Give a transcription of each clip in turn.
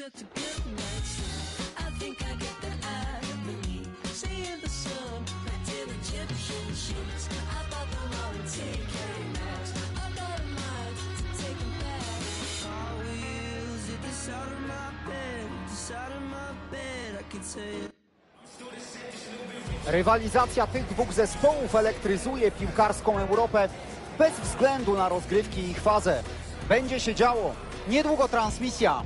such a good night sleep. I think I get the eye of the need. Seeing the sun, back to the Egyptian sheets. I bought the Maxx. I got a mind to take back. Car wheels at the side of my bed, the side of my bed. I can tell you. Rywalizacja tych dwóch zespołów elektryzuje piłkarską Europę bez względu na rozgrywki i ich fazę. Będzie się działo. Niedługo transmisja.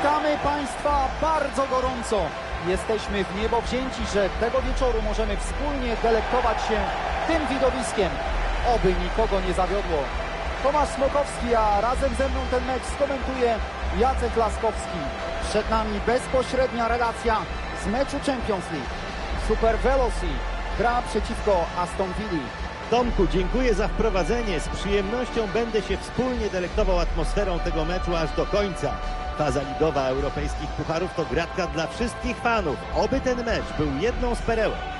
Witamy Państwa bardzo gorąco. Jesteśmy w niebo wzięci, że tego wieczoru możemy wspólnie delektować się tym widowiskiem. Oby nikogo nie zawiodło. Tomasz Smokowski, a razem ze mną ten mecz skomentuje Jacek Laskowski. Przed nami bezpośrednia relacja z meczu Champions League. Super Veloci gra przeciwko Aston Villa. Tomku, dziękuję za wprowadzenie. Z przyjemnością będę się wspólnie delektował atmosferą tego meczu aż do końca. Faza ligowa europejskich pucharów to gratka dla wszystkich fanów. Oby ten mecz był jedną z perełek.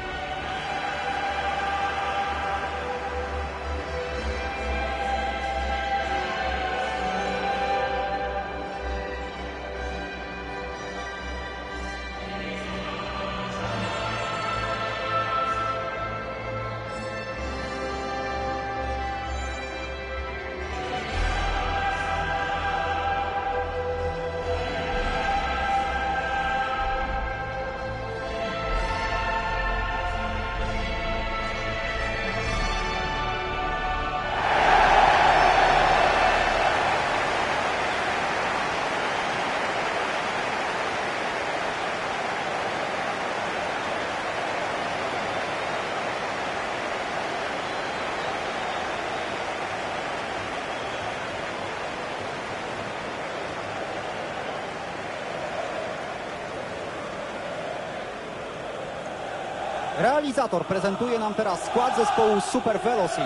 Realizator prezentuje nam teraz skład zespołu Super Veloci.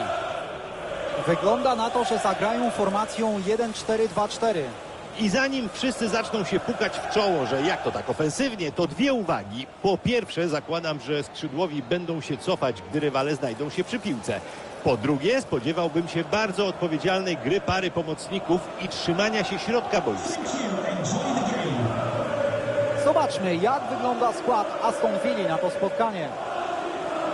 Wygląda na to, że zagrają formacją 1-4-2-4. I zanim wszyscy zaczną się pukać w czoło, że jak to tak ofensywnie, to dwie uwagi. Po pierwsze, zakładam, że skrzydłowi będą się cofać, gdy rywale znajdą się przy piłce. Po drugie, spodziewałbym się bardzo odpowiedzialnej gry pary pomocników i trzymania się środka boiska. Zobaczmy, jak wygląda skład Aston Villa na to spotkanie.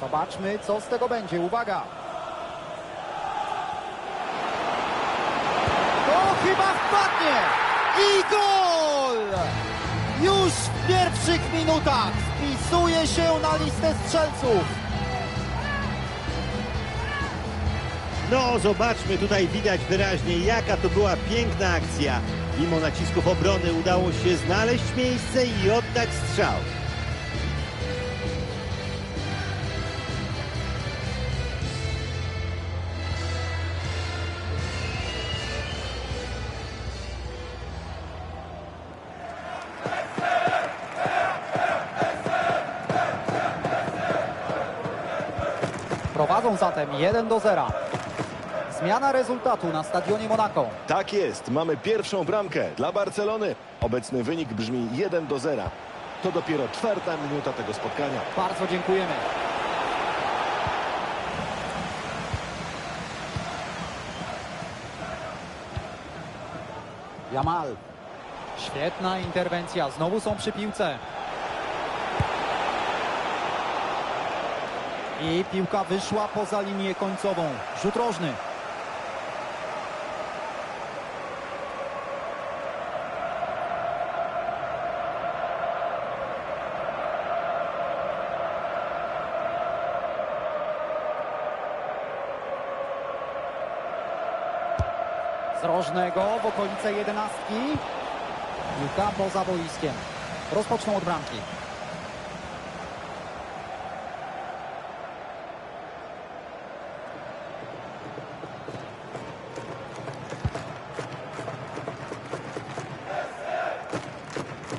Zobaczmy, co z tego będzie. Uwaga! To chyba wpadnie! I gol! Już w pierwszych minutach wpisuje się na listę strzelców. No, zobaczmy, tutaj widać wyraźnie, jaka to była piękna akcja. Mimo nacisków obrony udało się znaleźć miejsce i oddać strzał. Zatem 1 do 0. Zmiana rezultatu na stadionie Monaco. Tak jest, mamy pierwszą bramkę dla Barcelony. Obecny wynik brzmi 1 do 0. To dopiero czwarta minuta tego spotkania. Bardzo dziękujemy. Jamal. Świetna interwencja. Znowu są przy piłce. I piłka wyszła poza linię końcową. Rzut rożny. Z rożnego w okolice jedenastki. Piłka poza boiskiem. rozpoczną od bramki.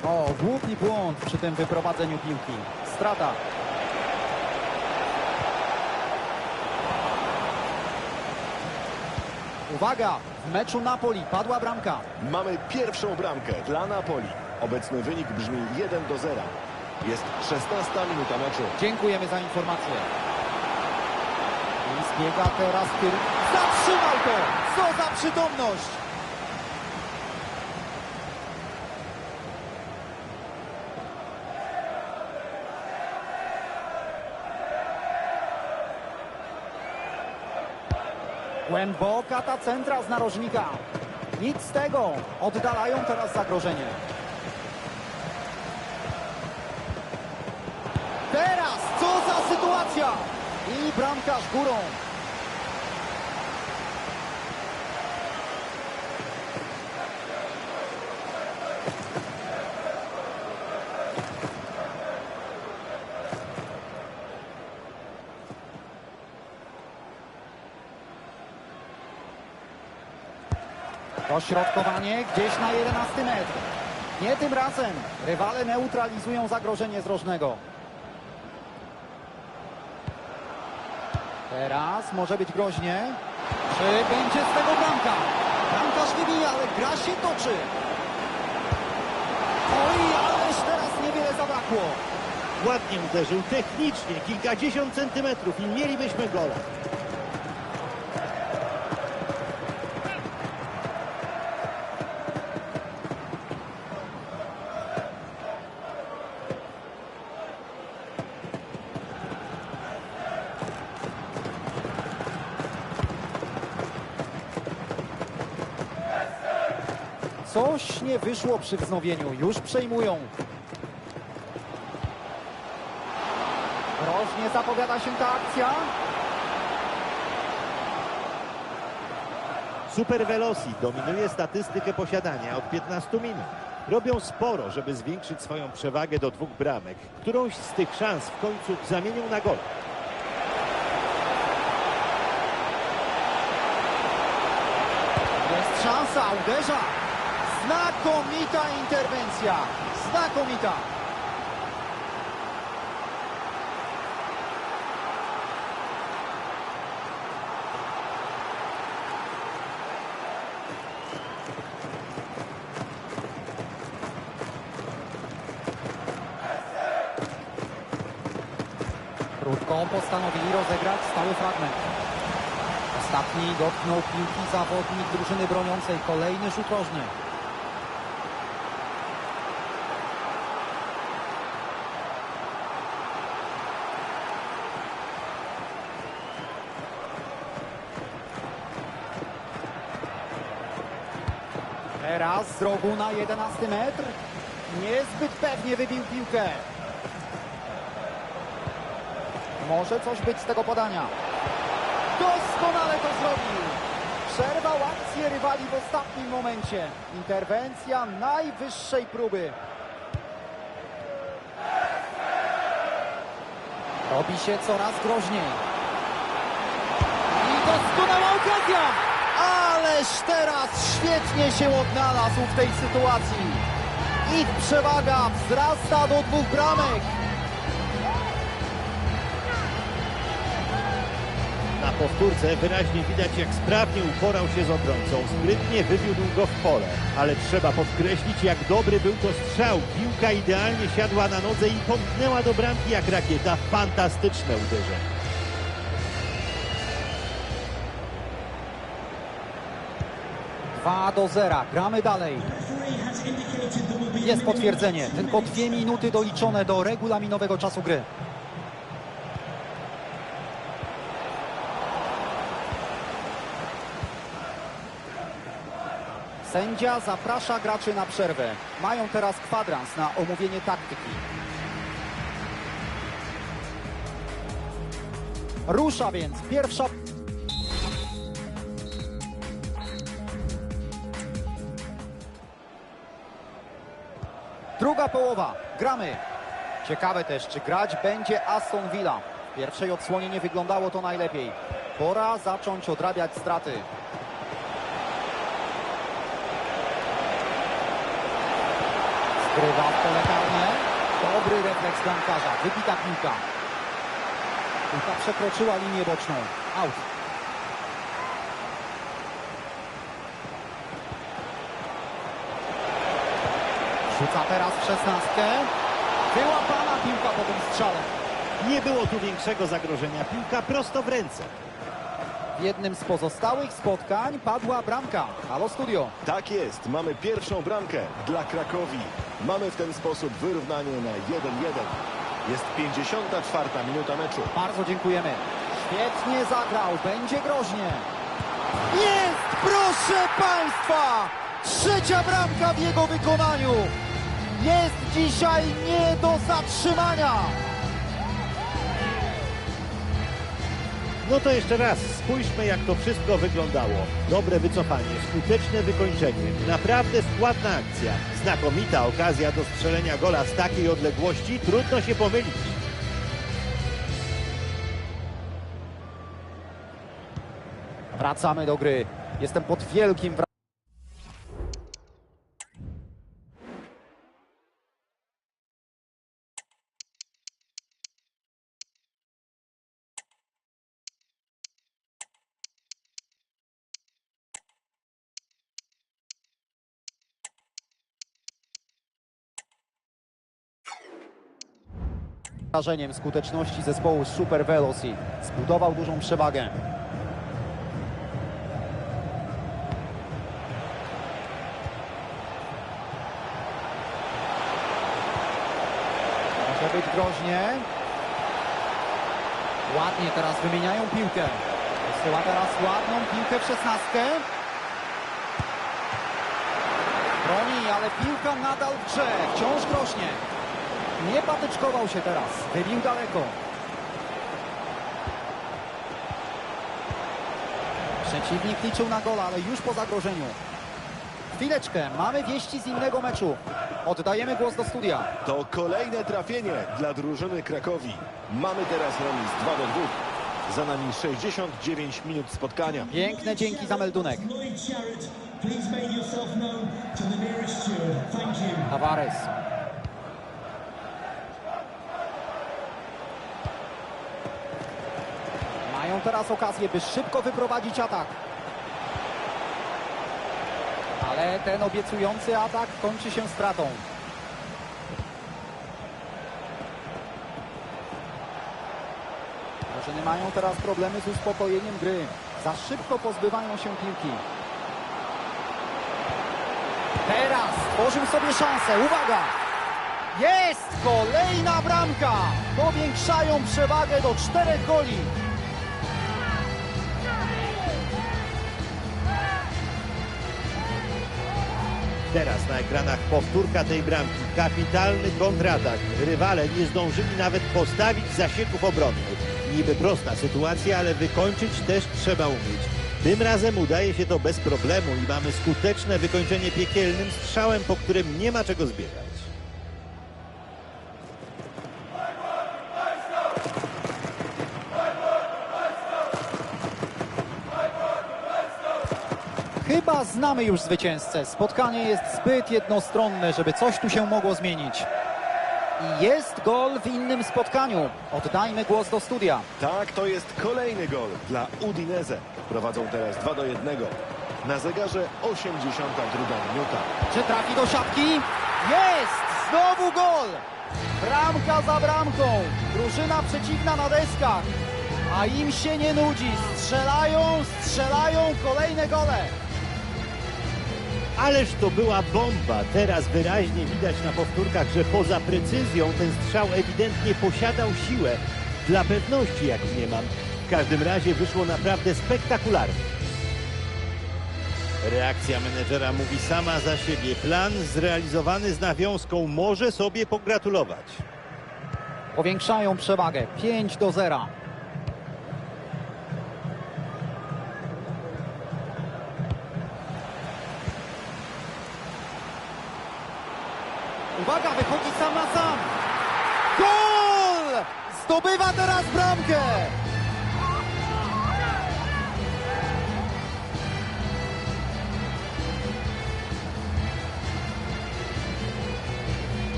O, głupi błąd przy tym wyprowadzeniu piłki. Strata. Uwaga, w meczu Napoli padła bramka. Mamy pierwszą bramkę dla Napoli. Obecny wynik brzmi 1 do 0. Jest 16 minuta meczu. Dziękujemy za informację. I zbiega teraz tył. Zatrzymał to! Co za przytomność! Głęboka ta centra z narożnika. Nic z tego. Oddalają teraz zagrożenie. Teraz co za sytuacja! I bramkarz górą. Dośrodkowanie gdzieś na 11 metr. Nie tym razem. Rywale neutralizują zagrożenie z rożnego. Teraz może być groźnie. Czy będzie z tego bramka? Bramkarz wybija, ale gra się toczy. Oj, ależ teraz niewiele zabrakło. Ładnie uderzył, technicznie, kilkadziesiąt centymetrów i mielibyśmy gola. Coś nie wyszło przy wznowieniu. Już przejmują. Groźnie zapowiada się ta akcja. Super Veloci dominuje statystykę posiadania od 15 minut. Robią sporo, żeby zwiększyć swoją przewagę do dwóch bramek. Którąś z tych szans w końcu zamienią na gol. Jest szansa, uderza. Znakomita interwencja. Znakomita. Krótko postanowili rozegrać stały fragment. Ostatni dotknął piłki zawodnik drużyny broniącej. Kolejny rzut rożny. Teraz z rogu na 11 metr. Niezbyt pewnie wybił piłkę. Może coś być z tego podania. Doskonale to zrobił. Przerwał akcję rywali w ostatnim momencie. Interwencja najwyższej próby. Robi się coraz groźniej. I doskonała okazja! Ależ teraz świetnie się odnalazł w tej sytuacji. Ich przewaga wzrasta do dwóch bramek. Na powtórce wyraźnie widać, jak sprawnie uporał się z obrońcą. Sprytnie wywiódł go w pole. Ale trzeba podkreślić, jak dobry był to strzał. Piłka idealnie siadła na nodze i pomknęła do bramki jak rakieta. Fantastyczne uderzenie. Dwa do zera. Gramy dalej. Jest potwierdzenie. Tylko dwie minuty doliczone do regulaminowego czasu gry. Sędzia zaprasza graczy na przerwę. Mają teraz kwadrans na omówienie taktyki. Rusza więc pierwsza połowa. Gramy. Ciekawe też, czy grać będzie Aston Villa. W pierwszej odsłonie nie wyglądało to najlepiej. Pora zacząć odrabiać straty. Skrywa w pole. Dobry refleks bramkarza. Wybita piłka. Piłka przekroczyła linię boczną. Out. Rzuca teraz w szesnastkę. Wyłapana piłka po tym strzale. Nie było tu większego zagrożenia. Piłka prosto w ręce. W jednym z pozostałych spotkań padła bramka. Halo studio. Tak jest, mamy pierwszą bramkę dla Krakowi. Mamy w ten sposób wyrównanie na 1-1. Jest 54 minuta meczu. Bardzo dziękujemy. Świetnie zagrał. Będzie groźnie. Jest! Proszę Państwa! Trzecia bramka w jego wykonaniu. Jest dzisiaj nie do zatrzymania. No to jeszcze raz, spójrzmy jak to wszystko wyglądało. Dobre wycofanie, skuteczne wykończenie, naprawdę składna akcja. Znakomita okazja do strzelenia gola z takiej odległości, trudno się pomylić. Wracamy do gry. Jestem pod wielkim wrażeniem. Wrażeniem skuteczności zespołu Super Veloci. Zbudował dużą przewagę. Może być groźnie. Ładnie teraz wymieniają piłkę. Wysyła teraz ładną piłkę w szesnastkę. Broni, ale piłka nadal w grze. Wciąż groźnie. Nie patyczkował się teraz. Wybił daleko. Przeciwnik liczył na gola, ale już po zagrożeniu. Chwileczkę, mamy wieści z innego meczu. Oddajemy głos do studia. To kolejne trafienie dla drużyny Krakowi. Mamy teraz remis 2 do 2. Za nami 69 minut spotkania. Piękne dzięki za meldunek. Lloyd Mają teraz okazję, by szybko wyprowadzić atak. Ale ten obiecujący atak kończy się stratą. Drużyny mają teraz problemy z uspokojeniem gry. Za szybko pozbywają się piłki. Teraz tworzył sobie szansę. Uwaga! Jest! Kolejna bramka! Powiększają przewagę do czterech goli. Teraz na ekranach powtórka tej bramki. Kapitalny kontratak. Rywale nie zdążyli nawet postawić zasieków obronnych. Niby prosta sytuacja, ale wykończyć też trzeba umieć. Tym razem udaje się to bez problemu i mamy skuteczne wykończenie piekielnym strzałem, po którym nie ma czego zbierać. Chyba znamy już zwycięzcę. Spotkanie jest zbyt jednostronne, żeby coś tu się mogło zmienić. I jest gol w innym spotkaniu. Oddajmy głos do studia. Tak, to jest kolejny gol dla Udinese. Prowadzą teraz 2 do 1. Na zegarze 82 minuta. Czy trafi do siatki? Jest! Znowu gol! Bramka za bramką. Drużyna przeciwna na deskach. A im się nie nudzi. Strzelają, strzelają kolejne gole. Ależ to była bomba. Teraz wyraźnie widać na powtórkach, że poza precyzją ten strzał ewidentnie posiadał siłę. Dla pewności, jak nie mam. W każdym razie wyszło naprawdę spektakularnie. Reakcja menedżera mówi sama za siebie. Plan zrealizowany z nawiązką może sobie pogratulować. Powiększają przewagę. 5 do 0. Uwaga, wychodzi sam na sam. Gol! Zdobywa teraz bramkę.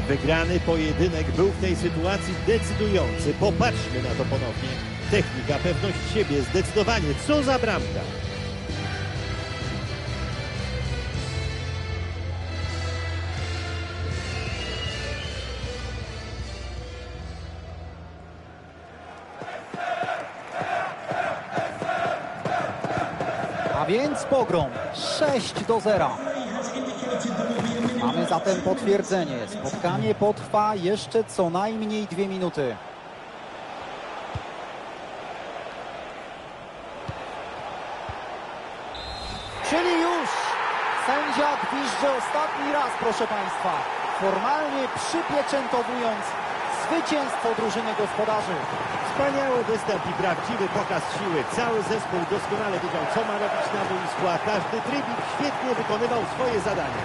Wygrany pojedynek był w tej sytuacji decydujący. Popatrzmy na to ponownie. Technika, pewność siebie, zdecydowanie. Co za bramka. Więc pogrom 6 do 0. has indicated there will be a minute. Mamy zatem potwierdzenie. Spotkanie potrwa jeszcze co najmniej dwie minuty. Czyli już sędzia gwizdże ostatni raz, proszę Państwa. Formalnie przypieczętowując zwycięstwo drużyny gospodarzy. Wspaniały występ i prawdziwy pokaz siły. Cały zespół doskonale wiedział, co ma robić na boisku, a każdy trybik świetnie wykonywał swoje zadanie.